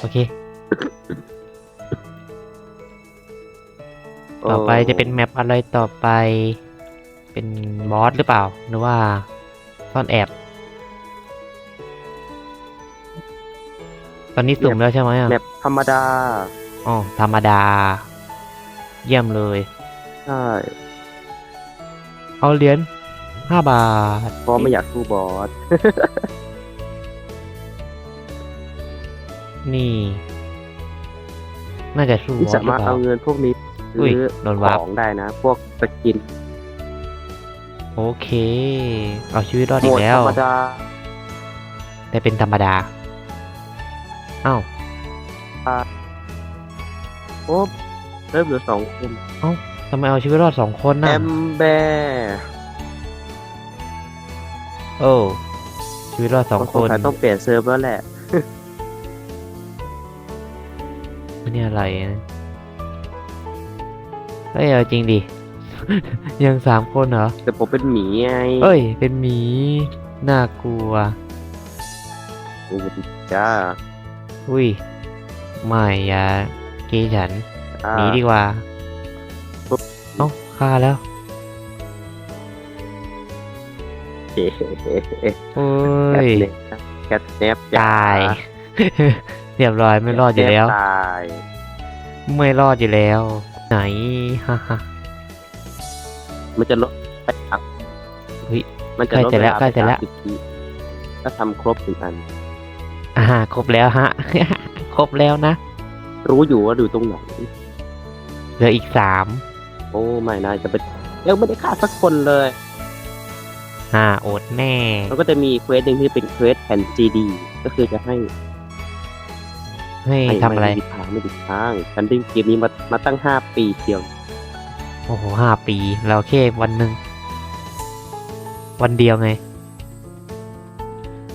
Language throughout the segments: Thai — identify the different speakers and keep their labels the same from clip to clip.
Speaker 1: โอเค ต่อไปจะเป็นแมปอะไรต่อไป เป็นบอสหรือเปล่า หรือว่าซ่อนแอบ ตอนนี้สุ่มแล้วใช่ไหมอะ
Speaker 2: แมปธรรมดา
Speaker 1: อ๋อ ธรรมดา เยี่ยมเลย
Speaker 2: ใช่
Speaker 1: เอาเหรียญห้าบาท
Speaker 2: เพราะไม่อยากสู้บอส
Speaker 1: นี่ น่าจะสู้บ
Speaker 2: ที่
Speaker 1: อส
Speaker 2: สา
Speaker 1: หรือ
Speaker 2: มารถ
Speaker 1: เป
Speaker 2: เอา
Speaker 1: ล่า
Speaker 2: เงินพวกนี้
Speaker 1: อุ้ย
Speaker 2: ซื้อ
Speaker 1: โดนวาร์ป
Speaker 2: ของได้นะ พวกสกิน
Speaker 1: โอเค เอาชีวิตรอด
Speaker 2: โห
Speaker 1: อี
Speaker 2: ม
Speaker 1: ก
Speaker 2: ด
Speaker 1: แล้
Speaker 2: ธ
Speaker 1: ว
Speaker 2: รรมดา
Speaker 1: แต่เป็นธรรมดา เอ้า
Speaker 2: โอ้เริ่มเหลือสองคน
Speaker 1: ทำไมเอาชีวิตรอดสองคน
Speaker 2: แอ
Speaker 1: น่ะ
Speaker 2: มแบร์
Speaker 1: โอ้ชีวิตรอดสองคน
Speaker 2: สงสัยต้องเปลี่ยนเซิร์ฟแล้วแหละ
Speaker 1: นี่อะไรนะเฮ้ยเอาจริงดิ ยังสามคนเหรอ
Speaker 2: แต่ผมเป็นหมีไง
Speaker 1: เอ้ย เป็นหมี น่ากลัว
Speaker 2: โอ้โหจ้า
Speaker 1: อุ้ย ไม่อย่าเกยฉัน
Speaker 2: อ่า
Speaker 1: หนีดีกว่า
Speaker 2: ปุ๊บ
Speaker 1: เอ้าฆ่าแล้ว
Speaker 2: เฮ้เฮ้เฮ้
Speaker 1: โอ้
Speaker 2: แคท
Speaker 1: ย
Speaker 2: เนปแคทเนป
Speaker 1: ตาย เรียบร้อยไม่รอดอยู่แล้ว
Speaker 2: ตาย
Speaker 1: ไม่รอดอยู่แล้ว ไหนฮ่าฮ่า
Speaker 2: มันจะลดไปอัพ
Speaker 1: เฮ้ย
Speaker 2: มันจะลด
Speaker 1: ใกล้จะแล้ว
Speaker 2: เา
Speaker 1: ใกล้จะแล้ว
Speaker 2: ไป30ทีถ้าทำครบถึงอัน
Speaker 1: อ่าครบแล้วฮะ ครบแล้วนะ
Speaker 2: รู้อยู่ว่าอยู่ตรงไหน
Speaker 1: เหลืออีกสาม
Speaker 2: โอ้ไม่นะจะเป็นยังไม่ได้ฆ่าสักคนเลย
Speaker 1: อ่าอดแน่
Speaker 2: แล้วก็จะมีเควสหนึ่งที่เป็นเควสแผ่นซีดี ก็คือจะให้
Speaker 1: ให้
Speaker 2: ให้
Speaker 1: ทำอะไร
Speaker 2: ไม่ผิดทางไม่ผิดทางฉันเล่นเกมนี้มามาตั้งห้าปีเดียว
Speaker 1: โอ้โหห้าปีเราแค่วันหนึ่ง วันเดียวไง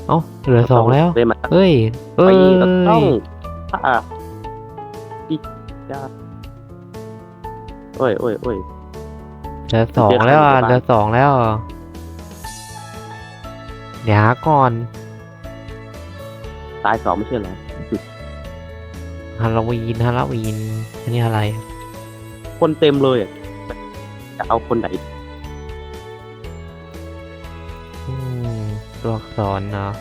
Speaker 1: เอ้า เหลือสองแล้ว
Speaker 2: เลยมาตั้ง
Speaker 1: เอ้ย เอ้
Speaker 2: ปี
Speaker 1: ย
Speaker 2: ก็ต้องฆ่าพี่จ้าโอ้ยโอ้ยโอ้ย
Speaker 1: เหลือสองแล้วอะเหลือสองแล้วอะเดี๋ยวหาก่อน
Speaker 2: ตายสองไม่ใช่เหรอ
Speaker 1: ฮาโลวีนฮาโลวีนอันนี้อะไร
Speaker 2: คนเต็มเลยอะจะเอาคนไหน
Speaker 1: อืมตัวอักษรเนาะ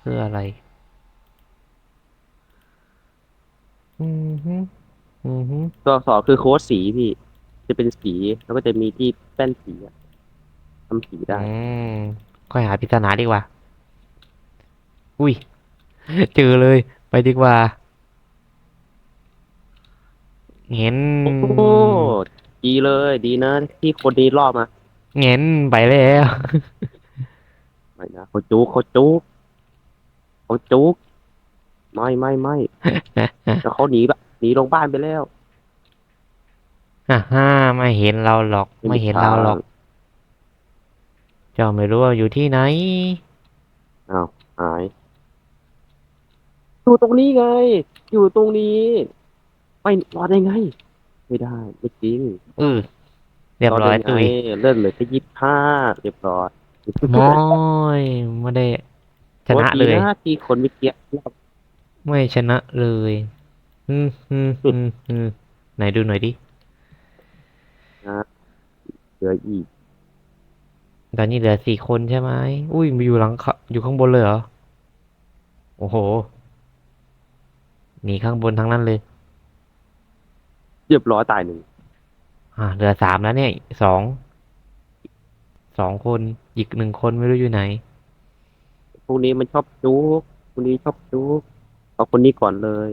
Speaker 1: คืออะไร อืมฮึอืมฮึ
Speaker 2: ตัวสอคือโค้ดสีพี่ จะเป็นสีแล้วก็จะมีที่แป้นสีอะทำสีได้
Speaker 1: อืมค่อยหาปริศนาดีกว่า อุ้ย เจอเลย ไปดีกว่า เห็น
Speaker 2: โอ้โหดีเลย ดีนะ ที่คนนี้รอบมา
Speaker 1: เห็นไปแล้ว
Speaker 2: ไม่นะเขาจุกเขาจุกเขาจุกไม่ไม่ไม่แล้วเขาหนีแบบหนีลงบ้านไปแล้ว
Speaker 1: ฮ่าฮ่าไม่เห็นเราหรอก ไม่เห็นเราหรอกเจ้าไม่รู้ว่าอยู่ที่ไหน
Speaker 2: อ้าวหาย อยู่ตรงนี้ไง อยู่ตรงนี้ไม่รอดได้ไง ไม่ได้ไม่จริง
Speaker 1: อือเรียบร้อย
Speaker 2: ดได้
Speaker 1: ตุย
Speaker 2: ไงเลื่อนเหลยแค่ยี่สิบห้าเรียบร้อย
Speaker 1: น้อยไม่ได้ ชนะเลย
Speaker 2: โอ้ดีนะที่คนเมื่อกี้
Speaker 1: ไม่ชนะเลยอืมอืมอืมอืมไหนดูหน่อยดิ
Speaker 2: เหลืออีก
Speaker 1: ตอนนี้เหลือสี่คนใช่ไหมอุ้ยมาอยู่หลังเขาอยู่ข้างบนเลยเหรอ โอ้โห หนีข้างบนทั้งนั้นเลย
Speaker 2: เรียบร้อยตายหนึ่ง
Speaker 1: อ่าเหลือสามแล้วเนี่ยสองสองคนอีกหนึ่งคนไม่รู้อยู่ไหน
Speaker 2: พวกนี้มันชอบจุกพวกนี้ชอบจุกเอาคนนี้ก่อนเลย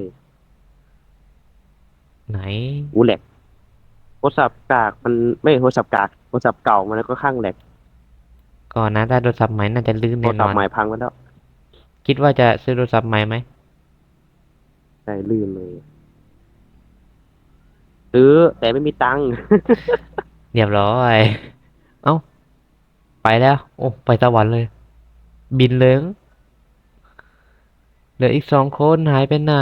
Speaker 1: ไหน
Speaker 2: อูแหลกโทรศัพท์กากมันไม่โทรศัพท์กากโทรศัพท์เก่ามันก็ข้างแหลก
Speaker 1: ก่อนนะถ้าโทรศัพท์ใหม่น่าจะลื่น
Speaker 2: โท
Speaker 1: แน่
Speaker 2: ร
Speaker 1: น
Speaker 2: ศัพ
Speaker 1: อน
Speaker 2: ท์ใหม่พังไปแล้ว
Speaker 1: คิดว่าจะซื้อโทรศัพท์ใหม่ไหม
Speaker 2: ใช่ลื่นเลยซื้อแต่ไม่มีตังค์
Speaker 1: เรียบร้อย เอ้า ไปแล้ว โอ้ ไปสวรรค์เลย บินเลยเหลืออีกสองคนหายไปไหน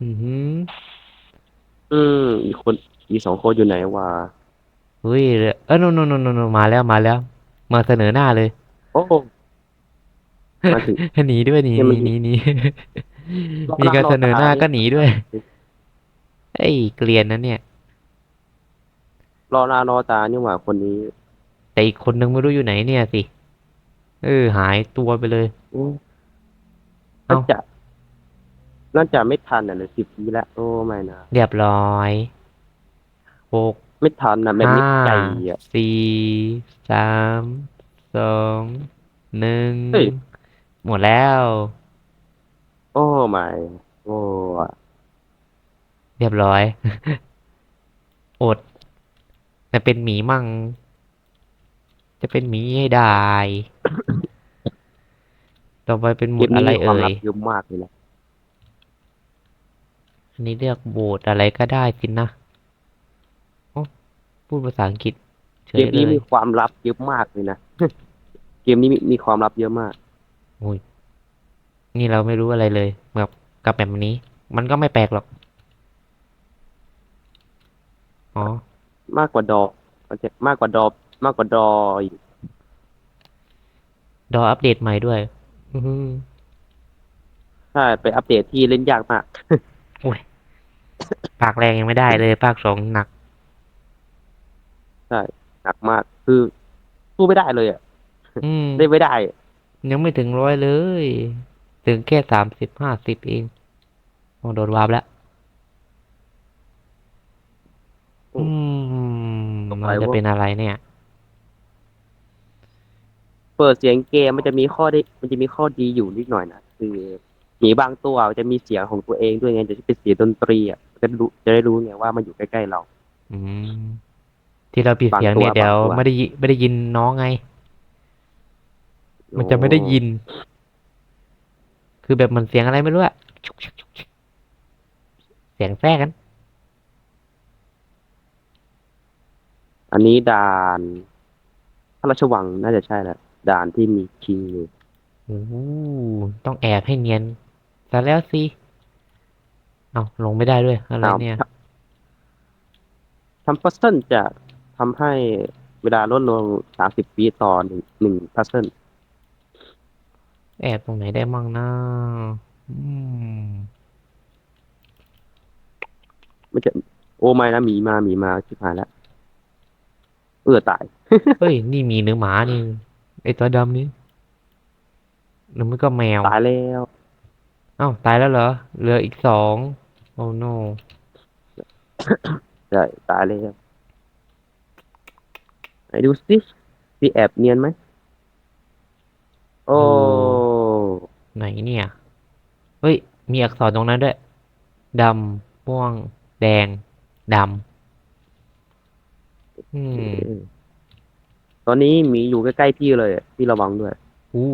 Speaker 1: อือหือ
Speaker 2: อืมอีกคนอีกสองคนอยู่ไหนวะ
Speaker 1: เฮ้ยเออโนโนโนโนโนมาแล้วมาแล้ว มาเสนอหน้าเลย
Speaker 2: โอ้ มาถึง
Speaker 1: หนีด้วยหนี
Speaker 2: เนี่ย
Speaker 1: ห
Speaker 2: มั
Speaker 1: นี
Speaker 2: น
Speaker 1: หนีหนี
Speaker 2: รอบ
Speaker 1: มีการ
Speaker 2: รอบ
Speaker 1: เสนอหน้า
Speaker 2: ตานี่
Speaker 1: ก็หนีด้วยไอ้ยเกลียนนะเนี่ย
Speaker 2: รอหน้ารอตานี่หว่าคนนี้
Speaker 1: แต่อีกคนนึงไม่รู้อยู่ไหนเนี่ยสิ เออ หายตัวไปเลย
Speaker 2: อืม
Speaker 1: เอ้า
Speaker 2: น่าจะน่าจะไม่ทันอะเลยสิบปีแล้ว โอ้ไม่นะ
Speaker 1: เรียบร้อยหก
Speaker 2: ไม่ทันนะแบบนี้
Speaker 1: ห้า
Speaker 2: ไก่อะ
Speaker 1: สี่สาม สองหนึ่ง
Speaker 2: เฮ้ย
Speaker 1: หมดแล้ว
Speaker 2: โอ้ไม่โอ้
Speaker 1: เรียบร้อย อดแต่เป็นหมีมั่ง จะเป็นหมีให้ได้ ต่อไปเป็นห
Speaker 2: เก
Speaker 1: มุด
Speaker 2: ม
Speaker 1: อะ
Speaker 2: นี้
Speaker 1: ไร
Speaker 2: มีความ
Speaker 1: เอ่
Speaker 2: ลั
Speaker 1: ย
Speaker 2: บเยอะมากเลยนะ
Speaker 1: อันนี้เลือกโบสอะไรก็ได้สินะโอ้พูดภาษาอังกฤษ เฉ
Speaker 2: เก
Speaker 1: ย
Speaker 2: ม
Speaker 1: เล
Speaker 2: นี้
Speaker 1: ย
Speaker 2: มีความลับเยอะมากเลยนะ เกมนี้มีมีความลับเยอะมาก
Speaker 1: นี่เราไม่รู้อะไรเลยแบบกับแบบนี้ มันก็ไม่แปลกหรอก อ๋อ
Speaker 2: มากกว่าดอกมันจะมากกว่าดอกมากกว่าดออีก
Speaker 1: ดออัปเดตใหม่ด้วย อื้อหือ
Speaker 2: ใช่ไปอัปเดตที่เล่นยากมาก
Speaker 1: ภาคแรกยังไม่ได้เลย ภาคสองหนัก
Speaker 2: หนักมาก คือสู้ไม่ได้เลยอะ
Speaker 1: อืม
Speaker 2: เล่นไม่ได้
Speaker 1: ยังไม่ถึงร้อยเลย ถึงแค่สามสิบห้าสิบเองโอ้โดนวาร์ปแล้ว
Speaker 2: โอ้
Speaker 1: อืม
Speaker 2: ต่อไป
Speaker 1: มันจะ
Speaker 2: ว่า
Speaker 1: เป็นอะไรเนี่ย
Speaker 2: เปิดเสียงเกมมันจะมีข้อได้มันจะมีข้อดีอยู่นิดหน่อยนะคือหมีบางตัวมันจะมีเสียงของตัวเองด้วยไงจะเป็นเสียงดนตรีอะจะรู้จะได้รู้ไงว่ามันอยู่ใกล้ๆเรา
Speaker 1: อืม ที่เราปิด
Speaker 2: บาง
Speaker 1: เสียงเนี่ย
Speaker 2: ตัว
Speaker 1: เดี๋ยว
Speaker 2: บางตัว
Speaker 1: ไม่ได้ยิไม่ได้ยินน้องไง มันจะไม่ได้ยิน คือแบบมันเสียงอะไรไม่รู้อะชุกชุกชุกชุกเสียงแทรกกัน
Speaker 2: อันนี้ด่านพระราชวังน่าจะใช่แหละด่านที่มีคิงอยู่
Speaker 1: โอ้โหต้องแอบให้เนียนซะแล้วสิเอาลงไม่ได้ด้วย อะไร
Speaker 2: อ้าว
Speaker 1: เนี่ย
Speaker 2: ทำพัซเซิลจะ ทำให้เวลาลดลงสามสิบปีต่อหนึ่งหนึ่งพัซเซิล
Speaker 1: แอบตรงไหนได้มั่งนะอืม
Speaker 2: ไม่จะโอ้ไม่นะหมีมาหมีมาชิบหายแล้วเอือตาย
Speaker 1: เฮ้ย นี่มีเนื้อหมานี่ไอตัวดำนี่หรือไม่ก็แมว
Speaker 2: ตายแล้ว
Speaker 1: เอ้าตายแล้วเหรอเหลืออีกสองโอ้ no
Speaker 2: ใช่ตายแล้ว ไหนดูสิพี่แอบเนียนไหมโอ้
Speaker 1: ไหนเนี่ย เฮ้ย มีอักษรตรงนั้นด้วยดำม่วง แดงดำอืม
Speaker 2: ตอนนี้หมีอยู่ใกล้ๆพี่เลยอะพี่ระวังด้วย
Speaker 1: อู้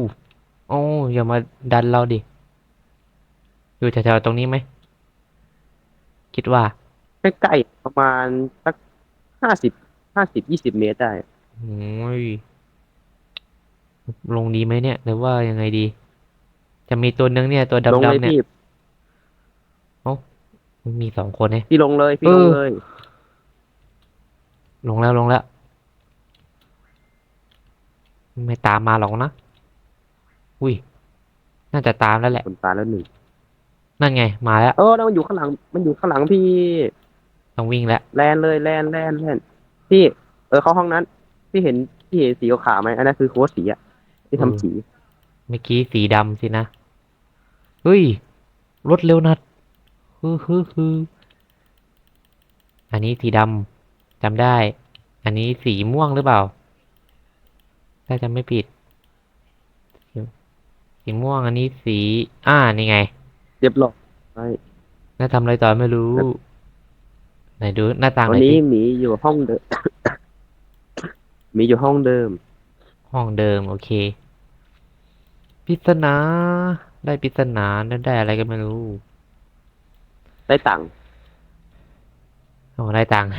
Speaker 1: โอ้อย่ามาดันเราดิ อยู่แถวๆตรงนี้ไหม คิดว่า
Speaker 2: ใกล้ๆประมาณสักห้าสิบ ห้าสิบยี่สิบเมตรได้
Speaker 1: โอ้ยลงดีไหมเนี่ย หรือว่ายังไงดี จะมีตัวนึงเนี่ย ตัว
Speaker 2: ลงเลย
Speaker 1: ดำๆเนี่ย
Speaker 2: พี่
Speaker 1: มีสองคนเนี่ย
Speaker 2: พี่ลงเลยพี่
Speaker 1: เอ
Speaker 2: ล
Speaker 1: อ
Speaker 2: งเลย
Speaker 1: ลงแล้วลงแล้ว ไม่ตามมาหรอกนะ อุ้ย น่าจะตามแล้วแหละ
Speaker 2: คนตายแล้วหนึ่ง
Speaker 1: นั่นไง มาแล้ว
Speaker 2: เออแล้วมันอยู่ข้างหลัง มันอยู่ข้างหลังพี่
Speaker 1: ต้องวิ่งแล้ว
Speaker 2: แลนเลยแลนแลนแลน พี่เออเข้าห้องนั้น พี่เห็นพี่เห็นสีขาวๆไหมอันนั้นคือโค้ดสีอะที่ทำสี
Speaker 1: เมื่อกี้สีดำสินะ เฮ้ย รถเร็วนัดฮือฮือฮืออันนี้สีดำจำได้ อันนี้สีม่วงหรือเปล่า ถ้าจำไม่ผิด สีม่วงอันนี้สี อ่า นี่ไง
Speaker 2: เรียบร้อย
Speaker 1: น่าทำอะไรต่อไม่รู้
Speaker 2: ครับ
Speaker 1: ไหนดูหน้าต่างห
Speaker 2: วั
Speaker 1: น่
Speaker 2: น
Speaker 1: อย
Speaker 2: นี้
Speaker 1: สิ
Speaker 2: หมีอยู่ห้องเดิม หมีอยู่ห้องเดิม
Speaker 1: ห้องเดิม โอเคปริศนา ได้ปริศนาได้ได้อะไรก็ไม่รู้
Speaker 2: ได้ตังค์
Speaker 1: โอ้ได้ตังค์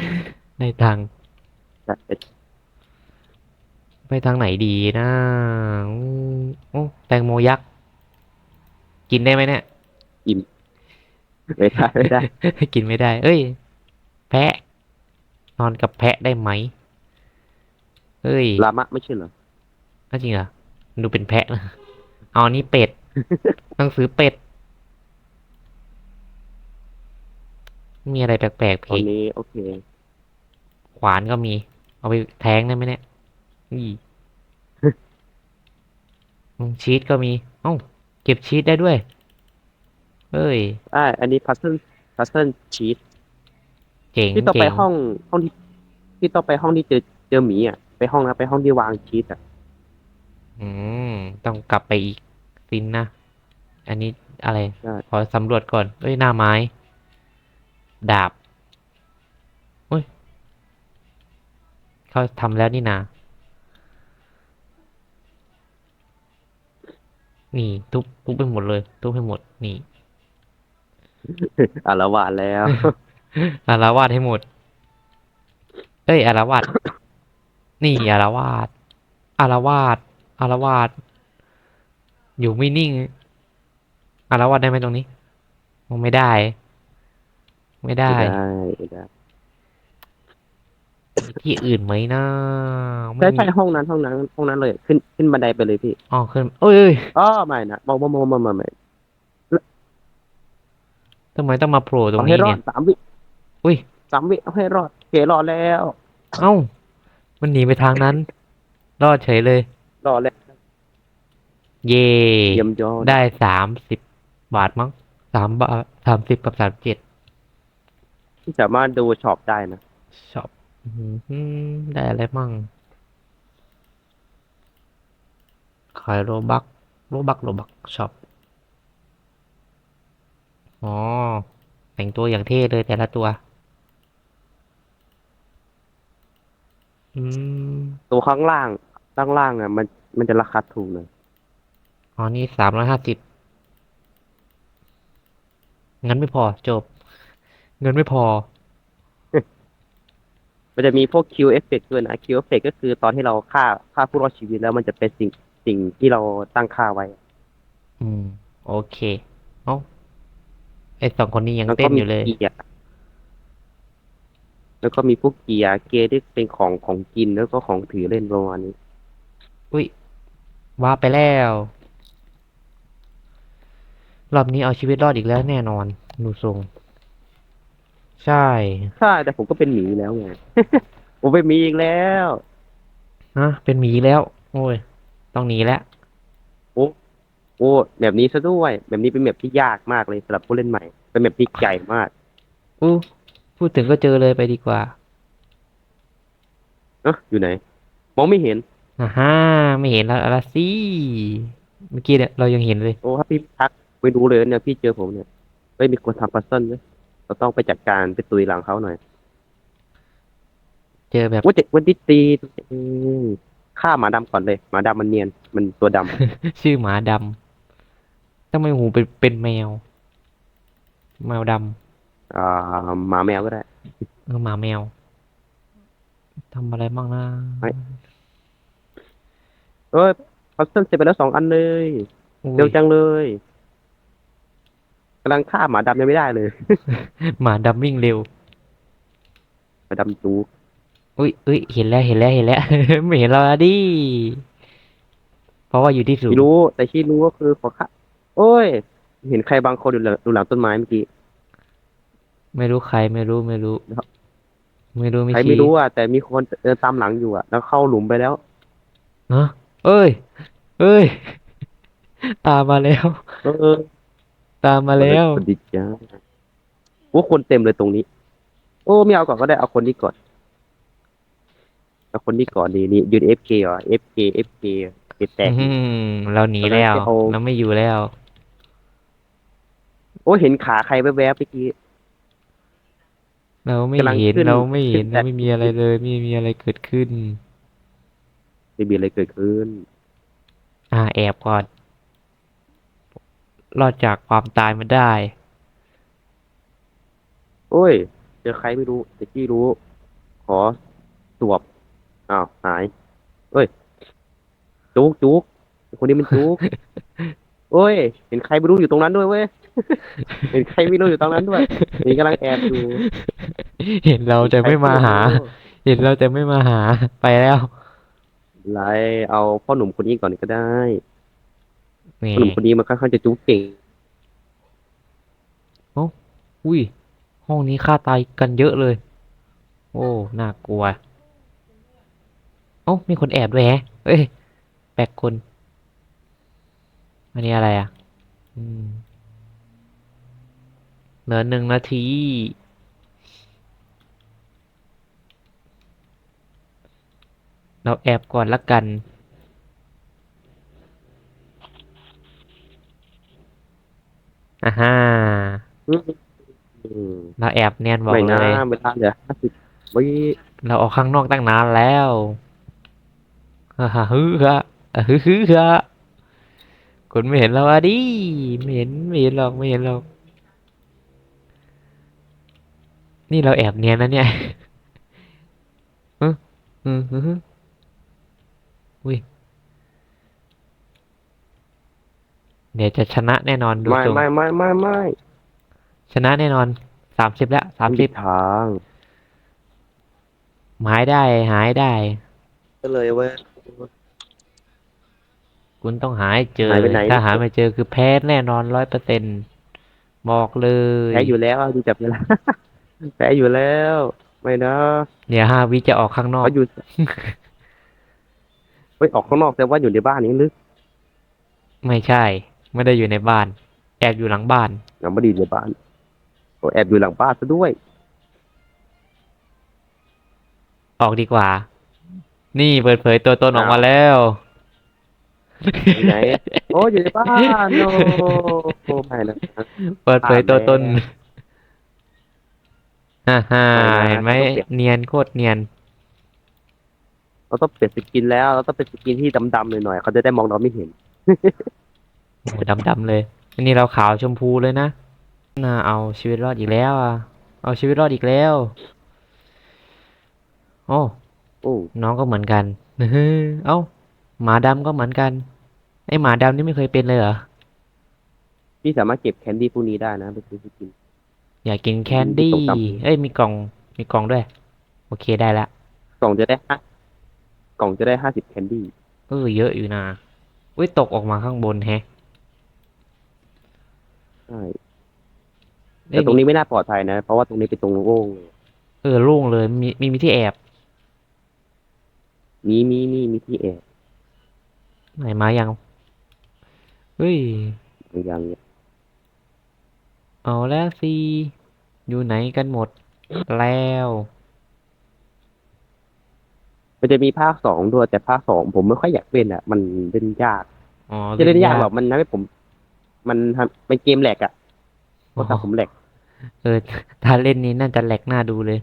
Speaker 1: ได้ตังค์
Speaker 2: แต่
Speaker 1: ไปทางไหนดีนะอู้อู้แตงโมยักษ์กินได้ไหมเนี่ย
Speaker 2: ไม่ได้ไม่ได้
Speaker 1: กินไม่ได้ เอ้ย แพะ นอนกับแพะได้ไหมเฮ้ย
Speaker 2: ลามะไม่ใช่เหรอ
Speaker 1: น่าจริงเหรอดูเป็นแพะนะเอาอันนี้เป็ด หนังสือเป็ด มีอะไรแปลกๆ
Speaker 2: ต
Speaker 1: เพ
Speaker 2: อน
Speaker 1: ก
Speaker 2: นี้โอเค
Speaker 1: ขวานก็มี เอาไปแทงได้ไหมเนี่ยนี่อืมชีสก็มี เอ้า เก็บชีสได้ด้วย เอ้ย
Speaker 2: อ่า อันนี้พัซเซิลพัซเซิลชีต
Speaker 1: เจ๋ง
Speaker 2: ที่ต้องไป
Speaker 1: เจ๋ง
Speaker 2: ห้องห้องที่ที่ต้องไปห้องที่เจอเจอหมีอะไปห้องนะไปห้องที่วางชีตอะ
Speaker 1: อืม ต้องกลับไปอีกสินนะ อันนี้อะไร
Speaker 2: ใช่
Speaker 1: ขอสำรวจก่อนเอ้ย หน้าไม้ ดาบเฮ้ย เขาทำแล้วนี่นา นี่ทุบทุบไปหมดเลย ทุบให้หมด นี่
Speaker 2: อะละวาดแล้ว
Speaker 1: อารวาสให้หมด เอ้ยอารวาสนี่อารวาสอารวาสอารวาสอยู่ไม่นิ่งอารวาสได้ไหมตรงนี้มองไม่ได้ ไม่ได้
Speaker 2: ไม่ได้ไม่ได้
Speaker 1: มีที่อื่นไหมนะไม่
Speaker 2: ใช่
Speaker 1: มี
Speaker 2: ใช่ห้องนั้นห้องนั้นห้องนั้นเลย ขึ้นขึ้นบันไดไปเลยพี่
Speaker 1: อ๋อขึ้นเอ้ยเอ้ย
Speaker 2: อ๋อไม่นะมองมองมองมองมอง
Speaker 1: ทำไมต้องมาโผล่ตรง
Speaker 2: เอาให้
Speaker 1: นี้
Speaker 2: รอ
Speaker 1: เนี่
Speaker 2: ด
Speaker 1: ย
Speaker 2: สามวิ
Speaker 1: อุ้ย
Speaker 2: สามวิเอาให้รอดโอเครอดแล้ว
Speaker 1: เอ้า มันหนีไปทางนั้น รอดเฉยเลย
Speaker 2: รอดแล้ว
Speaker 1: เย่
Speaker 2: เยี่ยมยอด
Speaker 1: ได้สามสิบบาทมั้งสามบาทสามสิบกับสามเจ็ด
Speaker 2: ที่สามารถดูช็อปได้นะ
Speaker 1: ช็อปอืมได้อะไรมั่ง ขายโรบักโรบักโรบักช็อปอ๋อแต่งตัวอย่างเท่เลยแต่ละตัว อืม
Speaker 2: ตัวข้างล่างข้างล่างอะมันมันจะราคาถูกหน่อย
Speaker 1: อ๋อนี่สามร้อยห้าสิบงั้นไม่พอจบ เงินไม่พอ
Speaker 2: มันจะมีพวก Q effect ด้วยนะ Q effect ก็คือตอนที่เราฆ่าฆ่าผู้รอดชีวิตแล้วมันจะเป็นสิ่งสิ่งที่เราตั้งค่าไว้
Speaker 1: อืม โอเค เอ้าไอสองคนนี้ยัง
Speaker 2: แล้ว
Speaker 1: เต้
Speaker 2: ก็
Speaker 1: นอ
Speaker 2: มี
Speaker 1: ยู่เลย
Speaker 2: เกียร์ แล้วก็มีพวกเกียร์เกียร์ที่เป็นของของกินแล้วก็ของถือเล่นประมาณนี้
Speaker 1: อุ้ยว่าไปแล้ว รอบนี้เอาชีวิตรอดอีกแล้วแน่นอนดูทรง ใช่
Speaker 2: ใช่แต่ผมก็เป็นหมีแล้วไง ผมเป็นหมีอีกแล้ว
Speaker 1: ฮะเป็นหมีแล้ว โอ้ย ต้องหนีแล้ว
Speaker 2: โอ้แบบนี้ซะด้วย แบบนี้เป็นแบบที่ยากมากเลยสำหรับผู้เล่นใหม่ เป็นแบบที่ใหญ่มาก
Speaker 1: อู้ พูดถึงก็เจอเลยไปดีกว่า
Speaker 2: เอะอยู่ไหน มองไม่เห็น
Speaker 1: อ่าฮะไม่เห็นแล้วละสิเมื่อกี้เนี่ยเรายังเห็นเลย
Speaker 2: โอ้ถ้าพี่ทักไปดูเลยเนี่ยพี่เจอผมเนี่ยเฮ้ยมีคนทำปัซเซิลด้วยเราต้องไปจัดการไปตุยหลังเขาหน่อย
Speaker 1: เจอแบบ
Speaker 2: ว่าจะวันที่ตีอืมฆ่าหมาดำก่อนเลย หมาดำมันเนียน มันตัวดำ
Speaker 1: ชื่อหมาดำทำไมหูเป็นเป็นแมว แมวด
Speaker 2: อ่าหมาแมวก็ได้ำ
Speaker 1: เออหมาแมวทำอะไรบ้างนะ
Speaker 2: ไม่ เอ้ยปัซเซิลเสร็จไปแล้วสองอันเลย
Speaker 1: อุ้ย
Speaker 2: เร็วจังเลยกำลังฆ่าหมาดำยังไม่ได้เลย
Speaker 1: หมาดำวิ่งเร็ว
Speaker 2: หมาดำจู
Speaker 1: อุ้ยอุ้ยเห็นแล้วเห็นแล้วเห็นแล้ว ไม่เห็นเราอะดิ เพราะว่าอยู่ที่สูง
Speaker 2: ไม่รู้ แต่ที่รู้ก็คือขอฆ่าโอ้ย เห็นใครบางคนอยู่หลังอยู่หลังต้นไม้เมื่อกี้
Speaker 1: ไม่รู้ใครไม่รู้ไม่รู้
Speaker 2: ครับ
Speaker 1: ไม่รู้ไม่
Speaker 2: ใคร
Speaker 1: ชี้
Speaker 2: ไม่รู้อะ แต่มีคนเดินตามหลังอยู่อะ แล้วเข้าหลุมไปแล้ว
Speaker 1: ฮะเอ้ย เอ้ย ตามมาแล้ว
Speaker 2: เออ
Speaker 1: ตามมาแล้ว
Speaker 2: สวัสดีจ้าว่าคนเต็มเลยตรงนี้ โอ้ไม่เอาก่อนก็ได้เอาคนนี้ก่อนเอาคนนี้ก่อนดีนี่ยืน FK เหรอ FK FK เกแตก
Speaker 1: อืมเราหนีแล้ว
Speaker 2: เอา
Speaker 1: เราไม่อยู่แล้ว
Speaker 2: โอ้เห็นขาใครแวบๆเมื่อกี้
Speaker 1: เราไม่
Speaker 2: กำลัง
Speaker 1: เห็น
Speaker 2: ขึ้น
Speaker 1: เราไม่เห็น
Speaker 2: ขึ้น
Speaker 1: เราไม่มีอะไรเลยไม่มีอะไรเกิดขึ้น
Speaker 2: ไม่มีอะไรเกิดขึ้น
Speaker 1: อ่าแอบก่อน รอดจากความตายมาได้
Speaker 2: โอ้ย เจอใครไม่รู้แต่ที่รู้ ขอสวบอ้าวหายเอ้ย จุกจุกคนนี้มันจุก โอ้ย เห็นใครไม่รู้อยู่ตรงนั้นด้วยเว้ย เห็นใครไม่รู้อยู่ตรงนั้นด้วยนี่กำลังแอบอยู่
Speaker 1: เห็นเราแต่ไม่มาหา เห็นเราแต่ไม่มาหาไปแล้ว
Speaker 2: ไรเอาพ่อหนุ่มคนนี้ก่อนก็ได้
Speaker 1: แหม
Speaker 2: พ่อหนุ่มคนนี้มันค่อนข้างจะจุ๊กเก่ง
Speaker 1: อุ้ย ห้องนี้ฆ่าตายกันเยอะเลย โอ้น่ากลัวเอ้ามีคนแอบด้วยแฮะเอ้ยแปลกคน อันนี้อะไรอะ อืม เหลือหนึ่งนาที เราแอบก่อนละกัน อ่าฮ่า
Speaker 2: อืม
Speaker 1: เราแอบเนียนบอก
Speaker 2: ไม่
Speaker 1: เล
Speaker 2: นะ
Speaker 1: ย
Speaker 2: เวลาเหลือห้าสิบวิ
Speaker 1: เราออกข้างนอกตั้งนานแล้วฮ่าฮ่าฮึฮะอะฮึฮึฮะคุณไม่เห็นเราอะดิ ไม่เห็นไม่เห็นหรอกไม่เห็นหรอก นี่เราแอบเนียนนะเนี่ยฮึอืมฮึฮึอุ้ยเดี๋ยวจะชนะแน่นอนดู
Speaker 2: ไม่
Speaker 1: ตรง
Speaker 2: ไม่ไม่ไม่ไม่
Speaker 1: ชนะแน่นอนสามสิบแล้วสาม
Speaker 2: ไม่
Speaker 1: สิ
Speaker 2: มี
Speaker 1: บ
Speaker 2: ทาง
Speaker 1: หายได้ หายได้
Speaker 2: ก็เลยเว้ย
Speaker 1: คุณต้องหาให้เจอ
Speaker 2: หายไปไหน
Speaker 1: ถ้าหาไม่เจอคือแพ้แน่นอนร้อยเปอร์เซ็นบอกเลย
Speaker 2: แพ้อยู่แล้วดูจับเวลา แพ้อยู่แล้ว ไม่นะ
Speaker 1: เดี๋ยวห้าวิจะออกข้างนอก
Speaker 2: เขาอยู่เฮ้ยออกข้างนอกแต่ว่าอยู่ในบ้านนี้ลึก
Speaker 1: ไม่ใช่ ไม่ได้อยู่ในบ้าน แอบอยู่หลังบ้าน
Speaker 2: ยังไม่ไดีในบ้านโอ้แอบอยู่หลังบ้านซะด้วย
Speaker 1: ออกดีกว่า นี่เปิดเผยตัวตนออกมา
Speaker 2: อ้าว
Speaker 1: แล้ว
Speaker 2: ไหน โอ้อยู่ในบ้านโอ้โอ้ไม่นะ
Speaker 1: เปิดเผยตัวตน
Speaker 2: อ่า
Speaker 1: ฮ่าฮ่า
Speaker 2: ไม่นะ
Speaker 1: เห็นไหม
Speaker 2: ต้องเปลี่ยน
Speaker 1: เนียนโคตรเนียน
Speaker 2: เราต้องเปลี่ยนสกินแล้ว เราต้องเป็นสกินที่ดำๆหน่อยๆเขาจะได้มองเราไม่เห็น
Speaker 1: โอ้ดำดำๆเลย อันนี้เราขาวชมพูเลยนะ น่าเอาชีวิตรอดอีกแล้วอะ เอาชีวิตรอดอีกแล้ว โอ้
Speaker 2: โอ้
Speaker 1: น้องก็เหมือนกัน เอ้า หมาดำก็เหมือนกัน ไอหมาดำนี่ไม่เคยเป็นเลยเหรอ
Speaker 2: พี่สามารถเก็บแคนดี้พวกนี้ได้นะเป็นสกิน
Speaker 1: อยากกินแคนดี้
Speaker 2: มีกล่องดำ
Speaker 1: เอ้ย มีกล่อง มีกล่องด้วย โอเคได้ละ
Speaker 2: กล่องจะได้ห้ากล่องจะได้ห้าสิบแคนดี้
Speaker 1: เออ เยอะอยู่นะอุ้ย ตกออกมาข้างบนแฮะ
Speaker 2: ใช่
Speaker 1: เอ้
Speaker 2: แต่
Speaker 1: ย
Speaker 2: ตรงนี้ไม่น่าปลอดภัยนะ เพราะว่าตรงนี้เป็นตรงโล่งเลย
Speaker 1: เออ โล่งเลย มี มีมีที่แอบ
Speaker 2: มีมีมีมีที่แอบ
Speaker 1: ไหนมายัง เฮ้ย
Speaker 2: อย่างเงี้ย
Speaker 1: เอาแล้วสิอยู่ไหนกันหมดแล้ว
Speaker 2: มันจะมีภาคสองด้วยแต่ภาคสองผมไม่ค่อยอยากเล่นอะ มันเล่นยาก
Speaker 1: อ๋อ
Speaker 2: จะเล่นยากหรอกมันทำให้ผม มันทำเป็นเกมแหลกอะเพราะถ้าผมแหลก
Speaker 1: เออ ถ้าเล่นนี้น่าจะแหลกหน้าดูเลย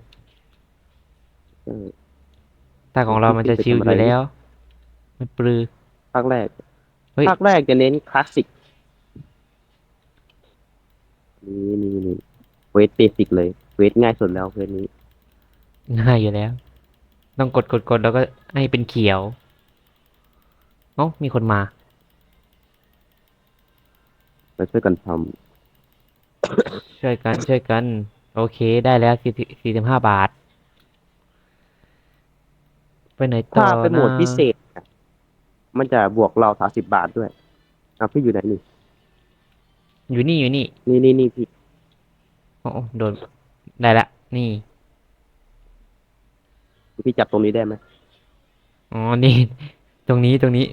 Speaker 2: เออ
Speaker 1: แต่ของเรามันจะชิลอยู่แล้ว ไม่ปลือ
Speaker 2: ภาคแรก
Speaker 1: เฮ้ย
Speaker 2: ภาคแรกจะเน้นคลาสสิก นี่นี่นี่เวทเบสิกเลย เวทง่ายสุดแล้วเวทนี้
Speaker 1: ง่ายอยู่แล้ว ต้องกดกดกดแล้วก็ให้เป็นเขียวเอ้ามีคนมา
Speaker 2: มาช่วยกันท
Speaker 1: ช่วยกันช่วยกัน โอเคได้แล้วสี่สี่สิบห้าบาท ไปไหนำต่อ
Speaker 2: ถ้าเป็นโหมด
Speaker 1: นะ
Speaker 2: พิเศษอะมันจะบวกเราสามสิบบาทด้วยเอาพี่อยู่ไหนนี่
Speaker 1: อยู่นี่อยู่นี่
Speaker 2: นี่นี่นี่พี่
Speaker 1: โอ้โอ้โดน ได้ละ นี่
Speaker 2: พี่จับตรงนี้ได้ไหม
Speaker 1: อ๋อ นี่ ตรงนี้ตรงนี้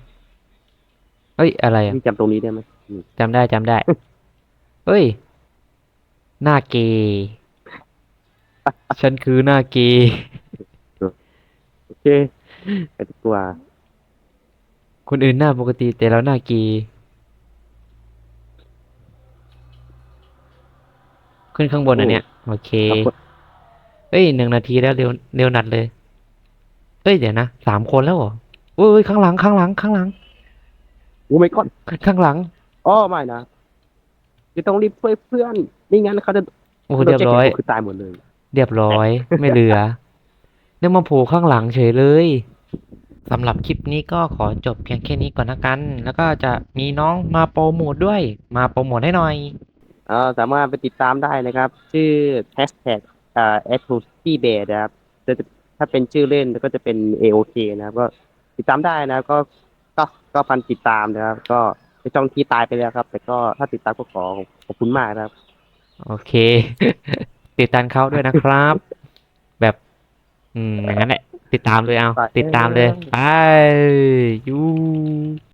Speaker 1: เอ้ย อะไรอะ
Speaker 2: พี่จับตรงนี้ได้ไหมนี่
Speaker 1: จำได้จำได้ เอ้ย หน้าเกย์ ฉันคือหน้าเกย์
Speaker 2: โอเคไปตัว
Speaker 1: คนอื่นหน้าปกติแต่เราหน้าเกย์ ขึ้นข้างบนอันเนี้ยโอเคเอ้ยหนึ่งนาทีแล้วเร็วเร็วนัดเลยเอ้ยเดี๋ยวนะสามคนแล้วเหรอเอ้ยข้างหลังข้างหลังข้างหลัง
Speaker 2: โอ้ไม่ก่อน
Speaker 1: ข้างหลัง
Speaker 2: อ๋อไม่นะจะต้องรีบช่วยเพื่อนไม่งั้นเขาจะ
Speaker 1: โอ้โหเรียบร้อย
Speaker 2: โดนแจ็คคือตายหมดเลย
Speaker 1: เรียบร้อยไม่เหลือเนี่ยมาโผล่ข้างหลังเฉยเลยสำหรับคลิปนี้ก็ขอจบเพียงแค่นี้ก่อนละกัน แล้วก็จะมีน้องมาโปรโมทด้วย มาโปรโมทให้หน่อย
Speaker 2: เอ่อสามารถไปติดตามได้นะครับ ชื่อ hashtag อ่า a t o s y b e a r นะครับจะถ้าเป็นชื่อเล่นก็จะเป็น AOK นะครับก็ติดตามได้นะก็ก็ก็พันติดตามนะครับ ก็ในช่องที่ตายไปแล้วครับ แต่ก็ถ้าติดตามก็ขอขอบคุณมากนะครับ
Speaker 1: โอเค ติดตามเขาด้วยนะครับ แบบ อืมอย่างนั้นแหละติดตามเลยเอา
Speaker 2: ไป
Speaker 1: ติดตามเลย ไปยู